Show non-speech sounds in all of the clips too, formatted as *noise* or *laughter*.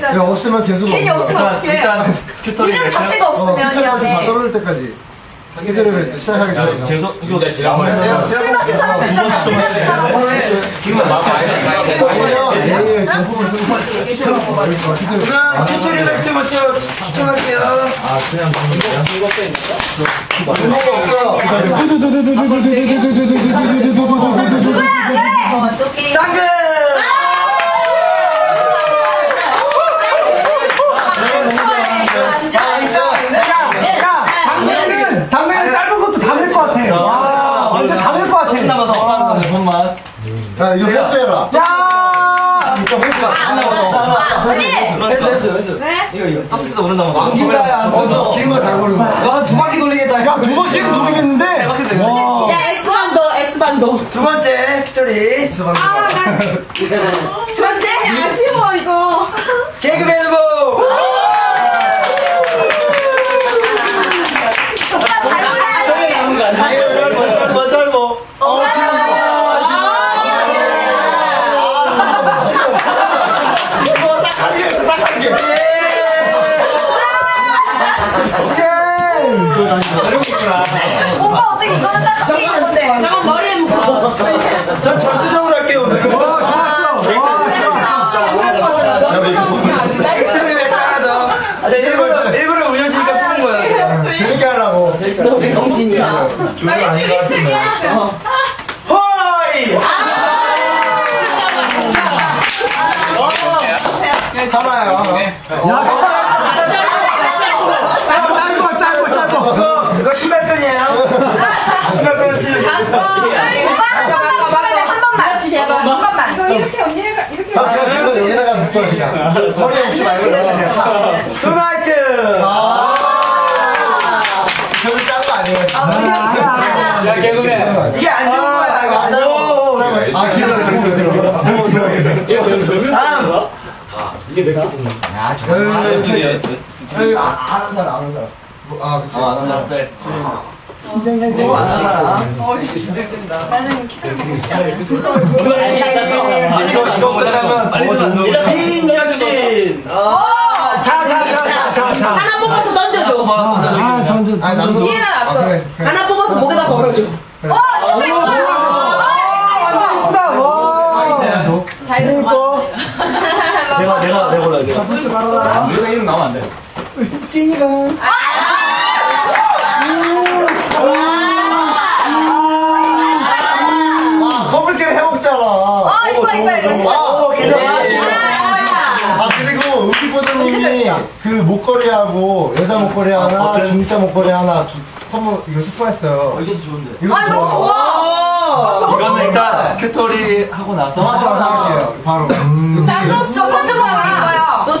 시간. 야 없으면 재수가 괜히 거야. 없으면 어떡해. 일단 큐터리 이름 자체가 어, 없으면 피자를 다 미안해. 떨어질 때까지 피자를 시작하기 전에 계속 이거 진짜 지난번에 술 마신 사람 있잖아. 술 마신. 지금 막 그러면 내일 경품을 쓰는 거 피자를 그럼 큐터리 벨트 먼저 추천할게요 아 그냥 이거가 없어요 어떻게 당근 당근은 당근은 짧은 것도 다 될 것 같아. 와, 완전 다 될 것 같아. 손 남아서 엄마는 손만 야 이거 회수해라. 야, 손 남아서 아니. 했어 했어 했어 왜? 이거 이거. 떴을 때도 모른다고 왕기가야. 어, 긴거잘 고른 거야 너한두 바퀴 돌리겠다. 야, 두 모르겠는데. 와. 야 엑스반도 엑스반도. 두 번째 큐터리. 아난 전체 아쉬워 이거. 개그맨 후보 짧어 짧어 딱한개딱한개 오빠 어떻게 이거는 딱 시키는 건데. 잠깐 머리에 묶어 전 전투적으로 할게요 오늘 와, 좋았어. 와, 큐터리 벨트 하나 더 아, 제가 일부러 일부러 운영진이가 푸는 거야 재밌게 하려고 재밌게 하려고 병진이야 조금 아닌 것 같은데 호이 하나요 짧아, 짧아, 짧아. 그거 그거 신발끈이에요 신발끈 쓰는 오빠 한 번만 빨리 한 번만. 제발 한 번만. 이거 이렇게 언니가 이렇게 아 그냥 이거 여기다가 묶어 그냥 말고 그냥 스나이트. 저거 짠거 아니에요 자 개그맨. 이게 안 좋은 거야 이거. 안 좋은 아 길어 길어 길어 다음. 아는 사람 아는 사람. 아 그치? 아는 사람. 빼 긴장해 아는 사람 나는 키를 보고 싶지 않아. 이거 이거 뭐냐면 빨리 민혁진 자, 자, 자, 자, 자, 자. 하나 뽑아서 던져줘 아, 전주. 아 남도 뒤에다 아, 놔둬. 하나 뽑아서 목에다 걸어줘 어, 진짜 이거다. 예쁘다. 와. 자, 이거 좋아. 내가 내가 내가 골라 내가 우리가 이름 나오면 안 돼 찐이가 아 커플끼리 해먹잖아 아, 이거, 이거, 이거. 아 괜찮아 아 그리고 우기버드님이 그 목걸이하고 여자 목걸이 하나 버튼? 중자 목걸이 하나 주, 선물 이거 스포했어요 이것도 좋은데 이거 아, 이거 좋아. 이거는 일단 큐토리 하고 나서 하고 나서 할게요 바로 음. 저 컨트 먹을 거야. 또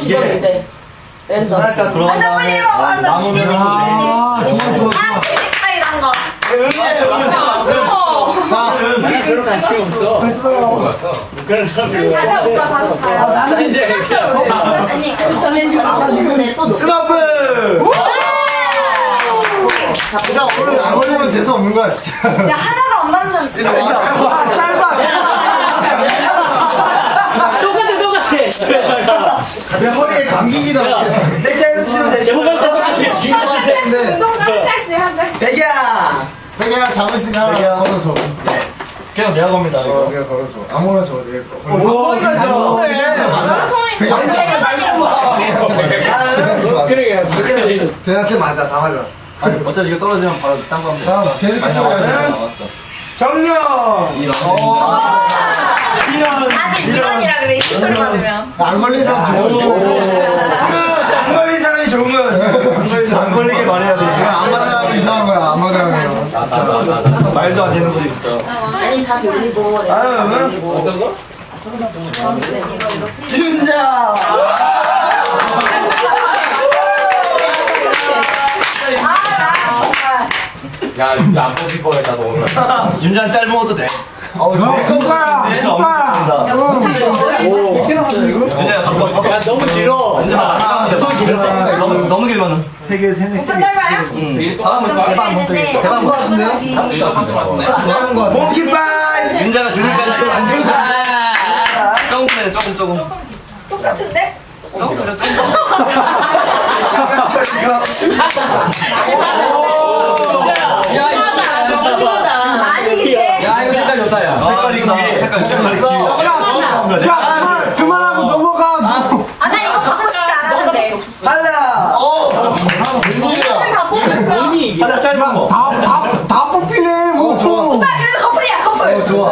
왼손 하나씩 아, 들어간 나 빨리 다음에 먹어. 나 남으면 기대돼, 기대돼. 아, 좋아, 좋아. 아, 치리 스타일 한 거. 아나 는 그런 관심이 없어 그런 사람이 자자 오빠 자자 자요. 나는 이제 이렇게 아니, 그 전에 저는 근데 또 놓- 스마프 진짜 오늘 안 걸리면 재수 없는 거야 진짜. 야, 하나도 안 맞는 진짜. 아, 짧아. 똑같아 똑같아. 내 머리에 감기지도 않게. 넥타이 쓰시면 되죠 제목할 때 똑같아 지금 한 짝씩. 한 짝씩 한 짝씩. 백이야. 그냥 잡으니까 하나 저기요. 그냥 내가 겁니다 어 이거. 그냥 걸어줘 아무거나 줘 내가 오 이거죠 그냥 그러게 걔한테 맞아. 다 맞아. 어차피 이거 떨어지면 바로 딴거 합니다. 다음 계속 아니, 그쪽으로 나왔어요. 가야 나왔어. 정녕 이런. 이런. 아니, 이런이라 그래. 이 소리 맞으면. 안 걸린 사람 좋은 지금 안 걸린 사람이 좋은 거야 지금. 안 걸리게 말해야 돼 지금. 안 받아가면 이상한 거야. 안 받아가면 말도 안 되는 거지 진짜 아니 다 돌리고 렌즈 아유, 다 응? 돌리고 어떤 거? 이거 이거 윤자 아. 야 이거 안 뽑힐 뻔했다 너 오늘 *laughs* 윤자는 짧은 것도 돼 어우 오빠. 이렇게 이거? 윤자야 와야 너무 길어 너무 길었어 너무 길면은 세개 세네 오빠 짧아요? 응 다음은 대박 했는데 대박 뭐 같은데요? 몽키파이! 윤자가 줄일까지 안 줄까 조금 해 조금 조금. 똑같은데? 아니겠대. *laughs* 야 이거 색깔 좋다 야. 색깔이 색깔 색깔이 야, 그만, 그만하고 넘어가. 아, 나 이거 보고 싶지 않았는데. 빨라. 웬일이야. 본인이 이게. 빨라 짧은 거. 다, 다, 다 뽑히네, 뭐. 좋아. 오빠, 그래도 커플이야, 커플. 좋아.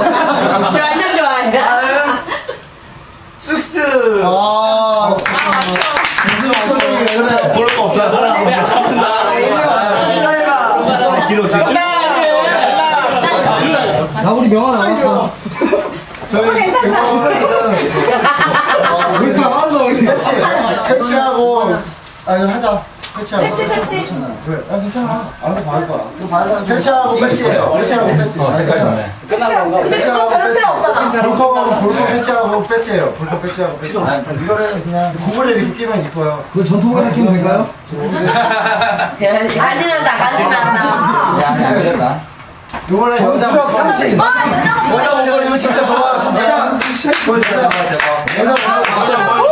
저 완전 좋아해. 다음 쑥쑥. 아. 무슨 아쉬움이 그래. 볼거 없어. 짧아. 길어 길어. 나 우리 명화 나왔어. 저희 우리 나왔어, 우리. 패치, 패치하고, 아, 이거 하자. 패치하고. 패치, 패치. 그래, 아, 괜찮아. 알아서 봐할 거야. 이거 봐야 패치하고 패치예요. 패치하고 패치. 아, 괜찮아. 끝난 건가? 근데 그거 별로 필요 없잖아. 볼컵은 볼컵 패치하고 패치예요. 볼컵 패치하고 패치. 아, 이거는 그냥 구글에 이렇게 끼면 이뻐요. 그거 전투가 끼면 될까요? 간지난다, 간지난다. 야야 그랬다. 요번에 수력 목걸이. 30. 아, 여자 여자 목걸이 이거 진짜 좋아, 진짜. 이거 진짜. 여자 목걸이.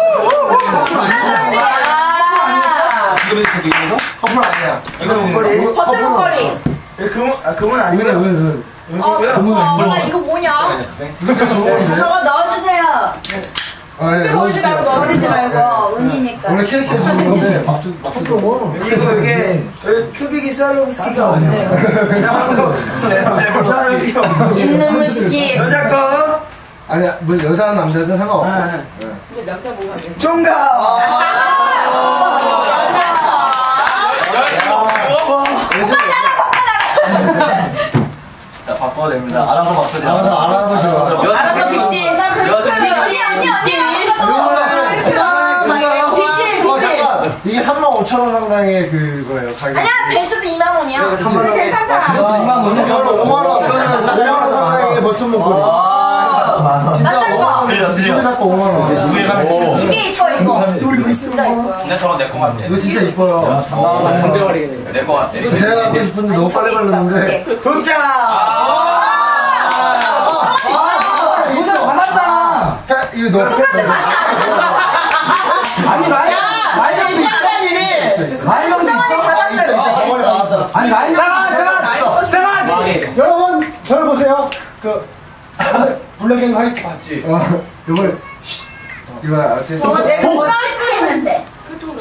커플 아니야. 이거 목걸이. 버튼 목걸이. 이거 금은 아 금은 왜, 아니고요. 왜, 왜. 어, 어, 나 이거 뭐냐? 저거 넣어주세요. 아, 예, 버리지 말고. 버리지 말고 은이니까. 원래 케이스에 주는 건데 막주 막주 이거 이게 큐빅이 스왈로브스키가 없네요. 스왈로브스키가 없네. 있는 무식이. 여자 거 아니야 뭐 여자든 남자든 상관없어. 아. 네. 총각. 자 바꿔도 됩니다. 알아서 돼요. 알아서 알아서. 알아서 빅지. 언니, 언니, 언니, 언니. 어 잠깐 이게 3만 5천 원 상당의 그거예요 가격. 아니야, 벨트도 2만 원이야. 괜찮다. 아, 2만 원. 이걸로 5만 원. 5만 원 상당의 버튼 목걸이. 진짜 나 5만 원. 집에 잡고 5만 원. 이게 이뻐, 이거. 이거 진짜 이뻐요. 근데 저거 내 거 같아. 이거 진짜 이뻐요. 던져버리겠네. 내 거 같아. 제가 갖고 싶은데 너무 빨리 걸렸는데. 도착. 이거 받았잖아. 패- 이거 너무. 아니, 라이, 라이명도 있어. 정원이 있어. 저번에 나왔어. 아니, 라이명. 잠깐, 잠깐, 잠깐. 여러분, 저를 보세요. 그, 블랙 앤 화이트 봤지? 어 이번에 쉿. 이거 알았지? 있는데.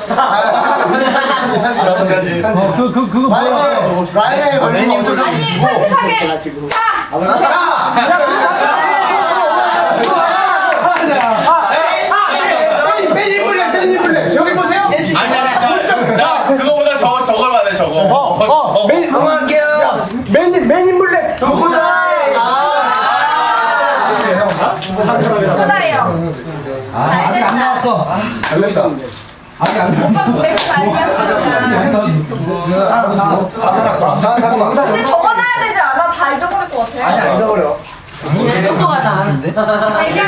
아, 편집, 편집, 편집, 편집. 어, 그, 그, 그거 뭐야? 라인에 거 어쩔 수 아니. 편집하게. 지금. 빼지 블랙, 빼지 블랙. 여기 보세요. 아니, 아니, 저, 자, 그거보다 저, 저걸 봐야 돼, 저거. 어, 어, 맨, 넘어갈게요. 맨인, 맨인 블랙. 도구다. 하나예요. 아, 아직 안 나왔어. 아직 안 나왔어. 근데 적어놔야 되지 않아? 다 잊어버릴 것 같아. 아니 안 잊어버려. 똑똑하잖아. 대기야.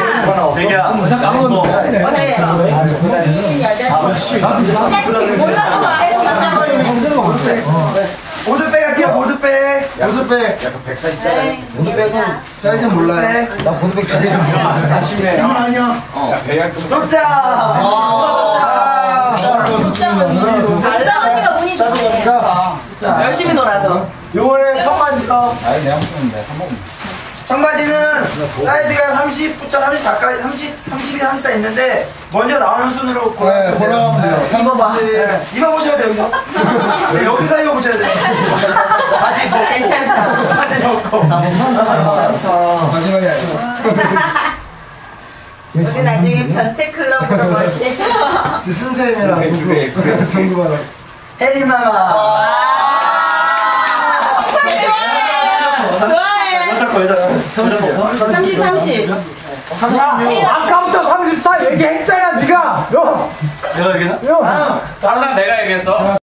인 여자. 자식 몰라서 말해서 맞아버리네. 보드백 할게요. 보드백. 모드백 사이즈 몰라요. 나 보드백 잘 해. 아니야. 도착. 아. 알자 언니가 운이 좋네. 짜증나니까 열심히 놀아서. 요번에 첫 번째 거 청바지는 사이즈가 30부터 34까지 30, 32, 34 있는데 먼저 나오는 순으로 네, 골라주세요. 골라가면 돼요. 입어봐. 네, 입어보셔야 돼요 여기서. *laughs* 네, 여기서 입어보셔야 돼요. *laughs* 바지 벗고. 괜찮다. 바지 벗고. 마지막에 우리 나중에 변태 클럽으로 갈때 순세임이랑 동구 동구만 해리마마. 좋아해. 여자 거 여자 거. 30, 30. 아까부터 34 얘기했잖아, 네가. 요, 내가 여기나? 요. 항상 내가 얘기했어.